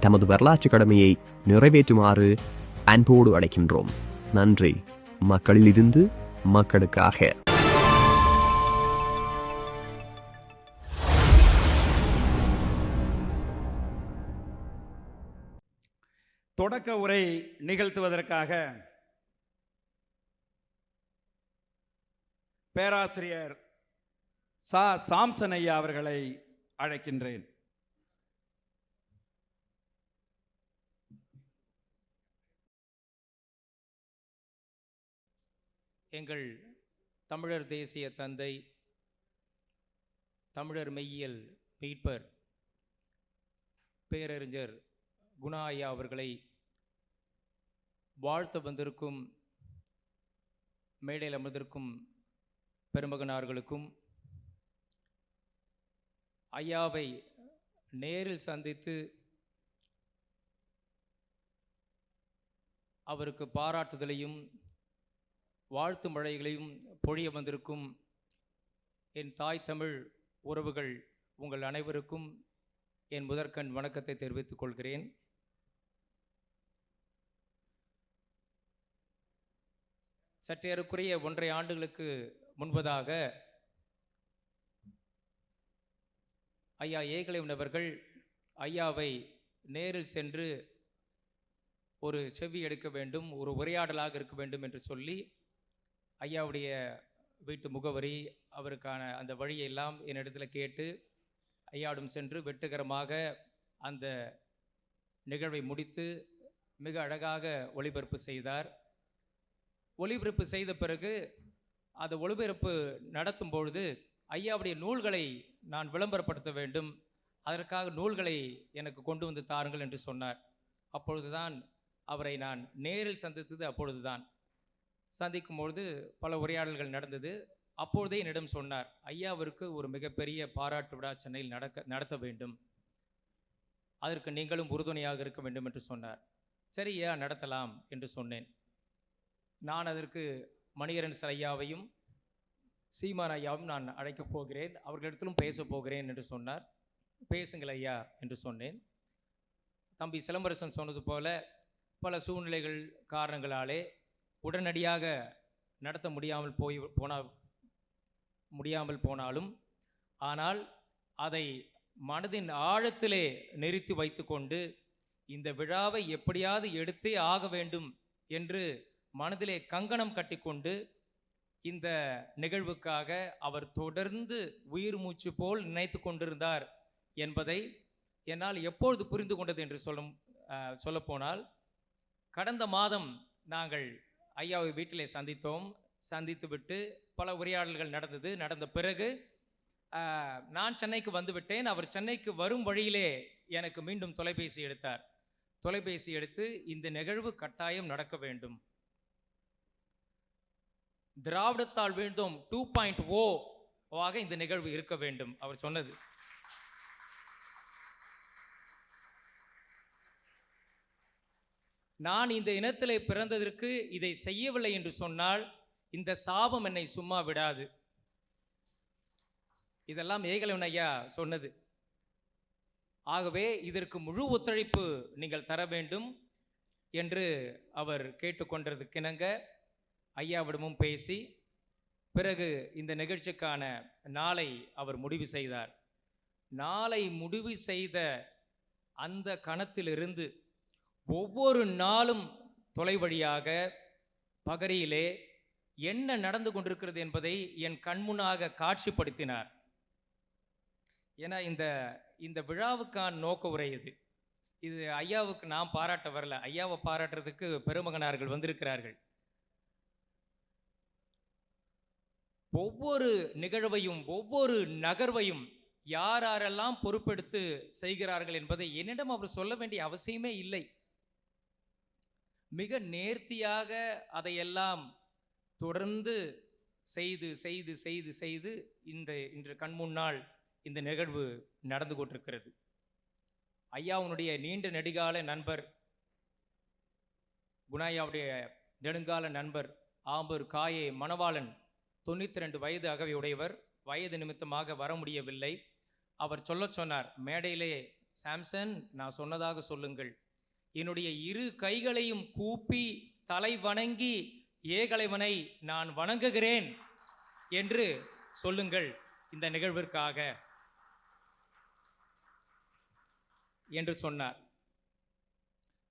தமது வரலாற்று கடமையை நிறைவேற்றுமாறு அன்போடு அழைக்கின்றோம். நன்றி. மக்களில் இருந்து மக்களுக்காக. தொடக்க உரை நிகழ்த்துவதற்காக பேராசிரியர் சா சாம்சன் ஐயா அவர்களை அழைக்கின்றேன். எங்கள் தமிழர் தேசிய தந்தை தமிழர் மெய்யியல் மீட்பர் பேரறிஞர் குணா ஐயா அவர்களை வாழ்த்த வந்திருக்கும் மேடையில் அமர்ந்திருக்கும் பெருமகனார்களுக்கும் ஐயாவை நேரில் சந்தித்து அவருக்கு பாராட்டுதலையும் வாழ்த்து மழைகளையும் பொழிய வந்திருக்கும் என் தாய் தமிழ் உறவுகள் உங்கள் அனைவருக்கும் என் முதற்கண் வணக்கத்தை தெரிவித்துக் கொள்கிறேன். சற்றேறக்குறைய ஒன்றை ஆண்டுகளுக்கு முன்பதாக ஐயா ஏகலைவன் அவர்கள் ஐயாவை நேரில் சென்று ஒரு செவி எடுக்க வேண்டும் ஒரு உரையாடலாக இருக்க வேண்டும் என்று சொல்லி ஐயாவுடைய வீட்டு முகவரி அவருக்கான அந்த வழியெல்லாம் என்னிடத்தில் கேட்டு ஐயாவிடம் சென்று வெட்டுகரமாக அந்த நிகழ்வை முடித்து மிக அழகாக ஒளிபரப்பு செய்தார். ஒளிபரப்பு செய்த பிறகு அந்த ஒளிபரப்பு நடத்தும் பொழுது ஐயாவுடைய நூல்களை நான் விளம்பரப்படுத்த வேண்டும். அதற்காக நூல்களை எனக்கு கொண்டு வந்து தாருங்கள் என்று சொன்னார். அப்பொழுதுதான் அவரை நான் நேரில் சந்தித்தது அப்பொழுதுதான். சந்திக்கும் பொழுது பல உரையாடல்கள் நடந்தது. அப்பொழுதே என்னிடம் சொன்னார் ஐயாவிற்கு ஒரு மிகப்பெரிய பாராட்டு விழா சென்னையில் நடக்க நடத்த வேண்டும். அதற்கு நீங்களும் உறுதுணையாக இருக்க வேண்டும் என்று சொன்னார். சரி ஐயா நடத்தலாம் என்று சொன்னேன். நான் அதற்கு மணிகரன் சார் ஐயாவையும் சீமான் ஐயாவும் நான் அழைக்கப் போகிறேன் அவர்களிடத்திலும் பேசப் போகிறேன் என்று சொன்னார். பேசுங்கள் ஐயா என்று சொன்னேன். தம்பி சிலம்பரசன் சொன்னது போல பல சூழ்நிலைகள் காரணங்களாலே உடனடியாக நடத்த முடியாமல் போய் போன முடியாமல் போனாலும் ஆனால் அதை மனதின் ஆழத்திலே நிறுத்தி வைத்துக்கொண்டு இந்த விழாவை எப்படியாவது எடுத்தே ஆக வேண்டும் என்று மனதிலே கங்கணம் கட்டிக்கொண்டு இந்த நிகழ்வுக்காக அவர் தொடர்ந்து உயிர் மூச்சு போல் நினைத்து கொண்டிருந்தார் என்பதை என்னால் எப்பொழுது புரிந்து கொண்டது என்று சொல்லும் சொல்லப்போனால் கடந்த மாதம் நாங்கள் ஐயாவை வீட்டிலே சந்தித்தோம். சந்தித்துவிட்டு பல உரையாடல்கள் நடந்தது. நடந்த பிறகு நான் சென்னைக்கு வந்துவிட்டேன். அவர் சென்னைக்கு வரும் வழியிலே எனக்கு மீண்டும் தொலைபேசி எடுத்தார். தொலைபேசி எடுத்து இந்த நிகழ்வு கட்டாயம் நடக்க வேண்டும். திராவிடத்தால் வீழ்ந்தோம். டூ பாயிண்ட் ஓ வாக இந்த நிகழ்வு இருக்க வேண்டும். அவர் சொன்னது. நான் இந்த இனத்திலே பிறந்ததற்கு இதை செய்யவில்லை என்று சொன்னால் இந்த சாபம் என்னை சும்மா விடாது. இதெல்லாம் ஏகலவன் ஐயா சொன்னது. ஆகவே இதற்கு முழு ஒத்துழைப்பு நீங்கள் தர வேண்டும் என்று அவர் கேட்டுக்கொண்டதுக்கிணங்க ஐயாவிடமும் பேசி பிறகு இந்த நிகழ்ச்சிக்கான நாளை அவர் முடிவு செய்தார். நாளை முடிவு செய்த அந்த கணத்திலிருந்து ஒவ்வொரு நாளும் தொலை வழியாக பகரியிலே என்ன நடந்து கொண்டிருக்கிறது என்பதை என் கண்முன்னாக காட்சிப்படுத்தினார். ஏன்னா இந்த இந்த விழாவுக்கான நோக்க உரை இது. இது ஐயாவுக்கு நான் பாராட்ட வரல. ஐயாவை பாராட்டுறதுக்கு பெருமகனார்கள் வந்திருக்கிறார்கள். ஒவ்வொரு நிகழ்வையும் ஒவ்வொரு நகர்வையும் யார் யாரெல்லாம் பொறுப்பெடுத்து செய்கிறார்கள் என்பதை என்னிடம் அவர் சொல்ல வேண்டிய அவசியமே இல்லை. மிக நேர்த்தியாக அதையெல்லாம் தொடர்ந்து செய்து செய்து செய்து செய்து இந்த இன்று கண்முன்னால் இந்த நிகழ்வு நடந்து கொண்டிருக்கிறது. ஐயாவுனுடைய நீண்ட நெடுகால நண்பர் குணாயாவுடைய நெடுங்கால நண்பர் ஆம்பூர் காயே மணவாளன் தொண்ணூற்றி ரெண்டு வயது அகவை உடையவர் வயது நிமித்தமாக வர முடியவில்லை. அவர் சொல்லச் சொன்னார் மேடையிலே சாம்சன் நான் சொன்னதாக சொல்லுங்கள். என்னுடைய இரு கைகளையும் கூப்பி தலை வணங்கி ஏகலைவனை நான் வணங்குகிறேன் என்று சொல்லுங்கள் இந்த நிகழ்விற்காக என்று சொன்னார்.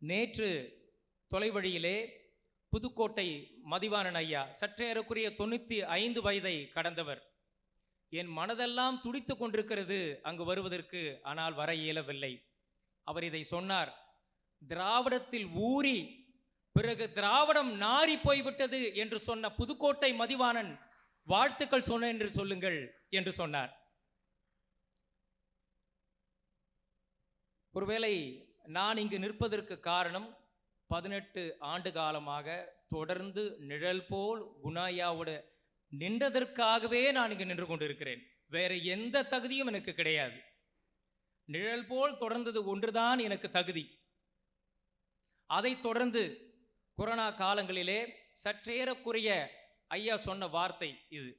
நேற்று தொலைவழியிலே புதுக்கோட்டை மதிவாணன் ஐயா சற்றேறக்குரிய தொண்ணூற்றி ஐந்து வயதை கடந்தவர். என் மனதெல்லாம் துடித்து கொண்டிருக்கிறது அங்கு வருவதற்கு ஆனால் வர இயலவில்லை. அவர் இதை சொன்னார் திராவிடத்தில் ஊறி பிறகு திராவிடம் நாரி போய்விட்டது என்று சொன்ன புதுக்கோட்டை மதிவாணன் வாழ்த்துக்கள் சொன்ன என்று சொல்லுங்கள் என்று சொன்னார். ஒருவேளை நான் இங்கு நிற்பதற்கு காரணம் பதினெட்டு ஆண்டு காலமாக தொடர்ந்து நிழல் போல் குணாயாவோட நின்றதற்காகவே நான் இங்கு நின்று கொண்டிருக்கிறேன். வேற எந்த தகுதியும் எனக்கு கிடையாது. நிழல் போல் தொடர்ந்தது ஒன்றுதான் எனக்கு தகுதி. அதைத் தொடர்ந்து கொரோனா காலங்களிலே சற்றேறக்குறைய ஐயா சொன்ன வார்த்தை இது.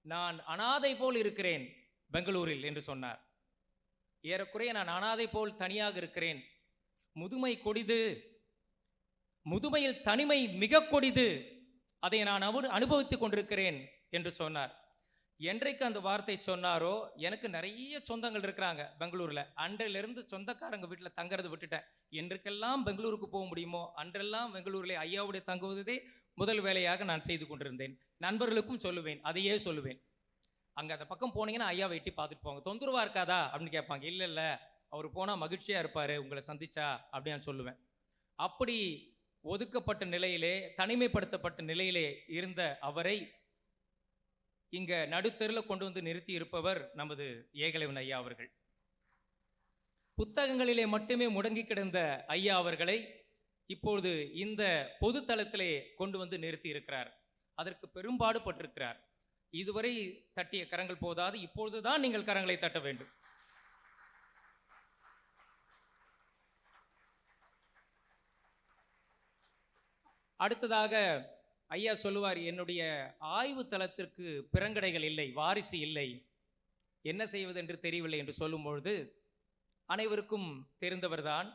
நான் அனாதை போல் இருக்கிறேன் பெங்களூரில் என்று சொன்னார். ஏறக்குறைய நான் அனாதை போல் தனியாக இருக்கிறேன். முதுமை கொடிது முதுமையில் தனிமை மிக கொடிது அதை நான் அனுபவித்துக் கொண்டிருக்கிறேன் என்று சொன்னார். என்றைக்கு அந்த வார்த்தை சொன்னாரோ எனக்கு நிறைய சொந்தங்கள் இருக்கிறாங்க பெங்களூரில். அன்றிலிருந்து சொந்தக்காரங்க வீட்டில் தங்கறதை விட்டுட்டேன். என்றைக்கெல்லாம் பெங்களூருக்கு போக முடியுமோ அன்றெல்லாம் பெங்களூரில் ஐயாவுடைய தங்குவதே முதல் வேலையாக நான் செய்து கொண்டிருந்தேன். நண்பர்களுக்கும் சொல்லுவேன் அதையே சொல்லுவேன். அங்கே அந்த பக்கம் போனீங்கன்னா ஐயாவை எட்டி பார்த்துட்டு போங்க தொந்தரவாக இருக்காதா? அப்படின்னு கேட்பாங்க. இல்லை இல்லை. அவர் போனால் மகிழ்ச்சியாக இருப்பார். உங்களை சந்திச்சா அப்படின்னு நான் சொல்லுவேன். அப்படி ஒதுக்கப்பட்ட நிலையிலே தனிமைப்படுத்தப்பட்ட நிலையிலே இருந்த அவரை இங்கே நடுத்தெருவில் கொண்டு வந்து நிறுத்தி இருப்பவர் நமது ஏகலைவன் ஐயா அவர்கள். புத்தகங்களிலே மட்டுமே முடங்கி கிடந்த ஐயா அவர்களை இப்பொழுது இந்த பொதுத்தளத்திலே கொண்டு வந்து நிறுத்தி இருக்கிறார். அதற்கு பெரும்பாடுபட்டிருக்கிறார் இதுவரை தட்டிய கரங்கள் போதாது இப்பொழுதுதான் நீங்கள் கரங்களை தட்ட வேண்டும். அடுத்ததாக ஐயா சொல்லுவார் என்னுடைய ஆய்வு தளத்திற்கு பிறங்கடைகள் இல்லை வாரிசு இல்லை. என்ன செய்வது என்று தெரியவில்லை என்று சொல்லும்பொழுது அனைவருக்கும் தெரிந்தவர்தான்.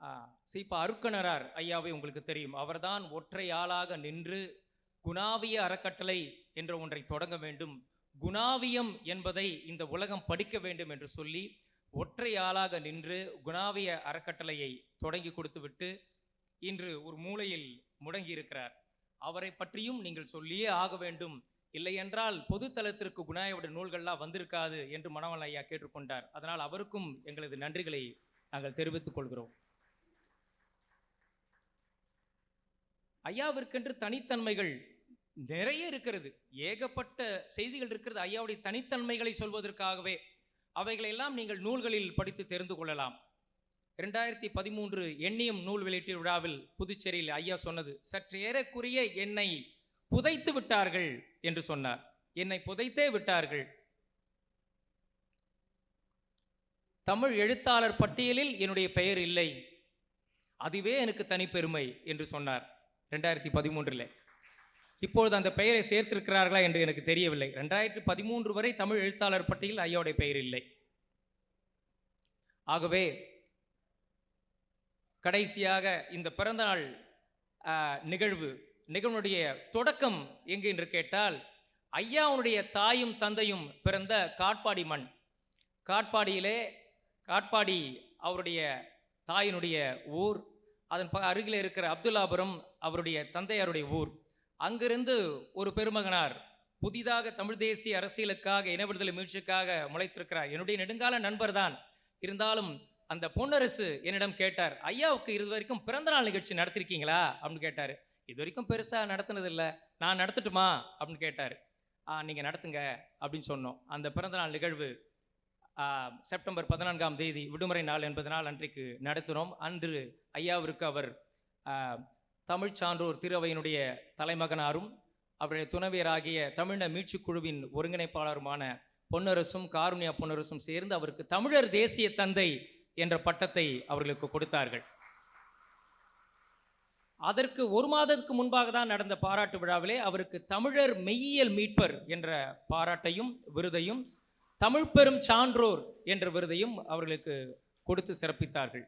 ஆ, அருக்கணரார் ஐயாவை உங்களுக்கு தெரியும். அவர்தான் ஒற்றை ஆளாக நின்று குணாவிய அறக்கட்டளை என்ற ஒன்றை தொடங்க வேண்டும். குணாவியம் என்பதை இந்த உலகம் படிக்க வேண்டும் என்று சொல்லி ஒற்றை ஆளாக நின்று குணாவிய அறக்கட்டளையை தொடங்கி கொடுத்துவிட்டு இன்று ஒரு மூலையில் முடங்கி இருக்கிறார் அவரை பற்றியும் நீங்கள் சொல்லியே ஆக வேண்டும். இல்லையென்றால் பொது குணாயோட நூல்கள்லாம் வந்திருக்காது என்று மணவன் ஐயா கேட்டுக்கொண்டார். அதனால் அவருக்கும் எங்களது நன்றிகளை நாங்கள் தெரிவித்துக் கொள்கிறோம். ஐயாவிற்கென்று தனித்தன்மைகள் நிறைய இருக்கிறது. ஏகப்பட்ட செய்திகள் இருக்கிறது. ஐயாவுடைய தனித்தன்மைகளை சொல்வதற்காகவே அவைகளெல்லாம் நீங்கள் நூல்களில் படித்து தெரிந்து கொள்ளலாம். ரெண்டாயிரத்தி பதிமூன்று எண்ணியம் நூல் வெளியீட்டு விழாவில் புதுச்சேரியில் ஐயா சொன்னது சற்று ஏறக்குறைய என்னை புதைத்து விட்டார்கள் என்று சொன்னார். என்னை புதைத்தே விட்டார்கள். தமிழ் எழுத்தாளர் பட்டியலில் என்னுடைய பெயர் இல்லை. அதுவே எனக்கு தனிப்பெருமை என்று சொன்னார் ரெண்டாயிரத்தி பதிமூன்றில். இப்பொழுது அந்த பெயரை சேர்த்திருக்கிறார்களா என்று எனக்கு தெரியவில்லை. ரெண்டாயிரத்தி பதிமூன்று வரை தமிழ் எழுத்தாளர் பட்டியலில் ஐயாவுடைய பெயர் இல்லை. ஆகவே கடைசியாக இந்த பிறந்தநாள் நிகழ்வு நிகழ்வுடைய தொடக்கம் எங்கே என்று கேட்டால் ஐயாவுடைய தாயும் தந்தையும் பிறந்த காட்பாடி மண். காட்பாடியிலே காட்பாடி அவருடைய தாயினுடைய ஊர் அதன் ப அருகில் இருக்கிற அப்துல்லாபுரம் அவருடைய தந்தையாருடைய ஊர். அங்கிருந்து ஒரு பெருமகனார் புதிதாக தமிழ் தேசிய அரசியலுக்காக இன விடுதலை மீட்சிக்காக முளைத்திருக்கிறார். என்னுடைய நெடுங்கால நண்பர் தான் இருந்தாலும் அந்த பொன்னரசு என்னிடம் கேட்டார் ஐயாவுக்கு இது வரைக்கும் பிறந்தநாள் நிகழ்ச்சி நடத்திருக்கீங்களா? அப்படின்னு கேட்டார். இது வரைக்கும் பெருசாக நடத்தினதில்லை நான் நடத்தட்டுமா? அப்படின்னு கேட்டார். ஆ நீங்கள் நடத்துங்க அப்படின்னு சொன்னோம். அந்த பிறந்தநாள் நிகழ்வு செப்டம்பர் பதினான்காம் தேதி விடுமுறை நாள் என்பதனால் அன்றைக்கு நடத்தினோம். அன்று ஐயாவிற்கு அவர் தமிழ் சான்றோர் திருவையினுடைய தலைமகனாரும் அவருடைய துணைவியராகிய தமிழ மீட்சி குழுவின் ஒருங்கிணைப்பாளருமான பொன்னரசும் காருண்யா பொன்னரசும் சேர்ந்து அவருக்கு தமிழர் தேசிய தந்தை என்ற பட்டத்தை அவர்களுக்கு கொடுத்தார்கள். அதற்கு ஒரு மாதத்துக்கு முன்பாக தான் நடந்த பாராட்டு விழாவிலே அவருக்கு தமிழர் மெய்யியல் மீட்பர் என்ற பாராட்டையும் விருதையும் தமிழ் பெரும் சான்றோர் என்ற விருதையும் அவர்களுக்கு கொடுத்து சிறப்பித்தார்கள்.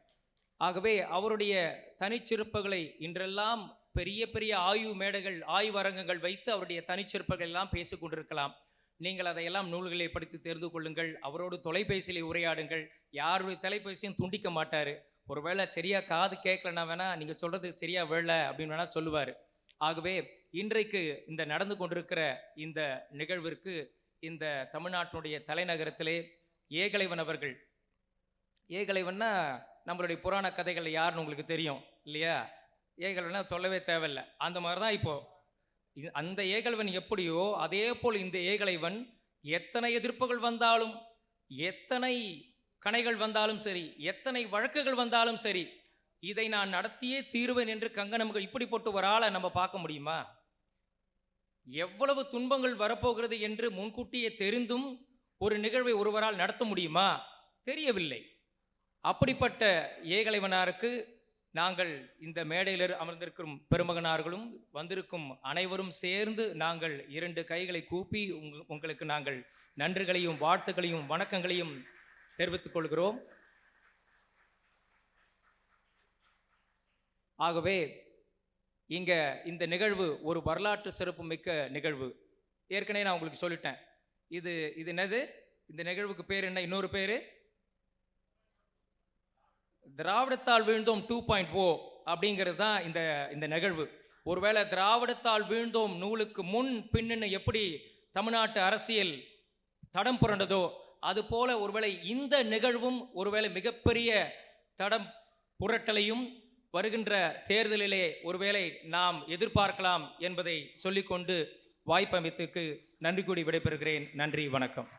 ஆகவே அவருடைய தனிச்சிறப்புகளை இன்றெல்லாம் பெரிய பெரிய ஆய்வு மேடைகள் ஆய்வரங்கங்கள் வைத்து அவருடைய தனிச்சிறப்புகள் எல்லாம் பேசிக் கொண்டிருக்கலாம். நீங்கள் அதையெல்லாம் நூல்களை படித்து தெரிந்து கொள்ளுங்கள் அவரோடு தொலைபேசியில் உரையாடுங்கள். யாருடைய தொலைபேசியும் துண்டிக்க மாட்டார். ஒருவேளை சரியாக காது கேட்கலன்னா வேணா நீங்கள் சொல்கிறது சரியாக வேலை அப்படின்னு வேணால் சொல்லுவார். ஆகவே இன்றைக்கு இந்த நடந்து கொண்டிருக்கிற இந்த நிகழ்விற்கு இந்த தமிழ்நாட்டினுடைய தலைநகரத்திலே ஏகலைவன் அவர்கள். ஏகலைவன்னா நம்மளுடைய புராண கதைகள் யாருன்னு உங்களுக்கு தெரியும் இல்லையா? ஏகலைவனா சொல்லவே தேவையில்லை. அந்த மாதிரி தான் இப்போது அந்த ஏகலைவன் எப்படியோ அதே போல் இந்த ஏகலைவன் எத்தனை எதிர்ப்புகள் வந்தாலும் எத்தனை கணைகள் வந்தாலும் சரி எத்தனை வழக்குகள் வந்தாலும் சரி இதை நான் நடத்தியே தீர்வேன் என்று கங்கணம் இப்படி போட்டு ஒரு ஆளை நம்ம பார்க்க முடியுமா? எவ்வளவு துன்பங்கள் வரப்போகிறது என்று முன்கூட்டியே தெரிந்தும் ஒரு நிகழ்வை ஒருவரால் நடத்த முடியுமா? தெரியவில்லை. அப்படிப்பட்ட ஏகலைவனாருக்கு நாங்கள் இந்த மேடையில் அமர்ந்திருக்கும் பெருமகனார்களும் வந்திருக்கும் அனைவரும் சேர்ந்து நாங்கள் இரண்டு கைகளை கூப்பி உங்களுக்கு நாங்கள் நன்றிகளையும் வாழ்த்துக்களையும் வணக்கங்களையும் தெரிவித்துக் கொள்கிறோம். ஆகவே இங்க இந்த நிகழ்வு ஒரு வரலாற்று சிறப்பு மிக்க நிகழ்வு. ஏற்கனவே நான் உங்களுக்கு சொல்லிட்டேன். இது இது என்னது? இந்த நிகழ்வுக்கு பேர் என்ன? இன்னொரு பேர்? திராவிடத்தால் வீழ்ந்தோம் டூ பாயிண்ட் ஓ oh அப்படிங்கிறது தான் இந்த இந்த நிகழ்வு. ஒருவேளை திராவிடத்தால் வீழ்ந்தோம் நூலுக்கு முன் பின்னுன்னு எப்படி தமிழ்நாட்டு அரசியல் தடம் புரண்டதோ அதுபோல ஒருவேளை இந்த நிகழ்வும் ஒருவேளை மிகப்பெரிய தடம் புரட்டலையும் வருகின்ற தேர்தலிலே ஒருவேளை நாம் எதிர்பார்க்கலாம் என்பதை சொல்லிக்கொண்டு வாய்ப்பமைத்துக்கு நன்றி கூடி விடைபெறுகிறேன். நன்றி வணக்கம்.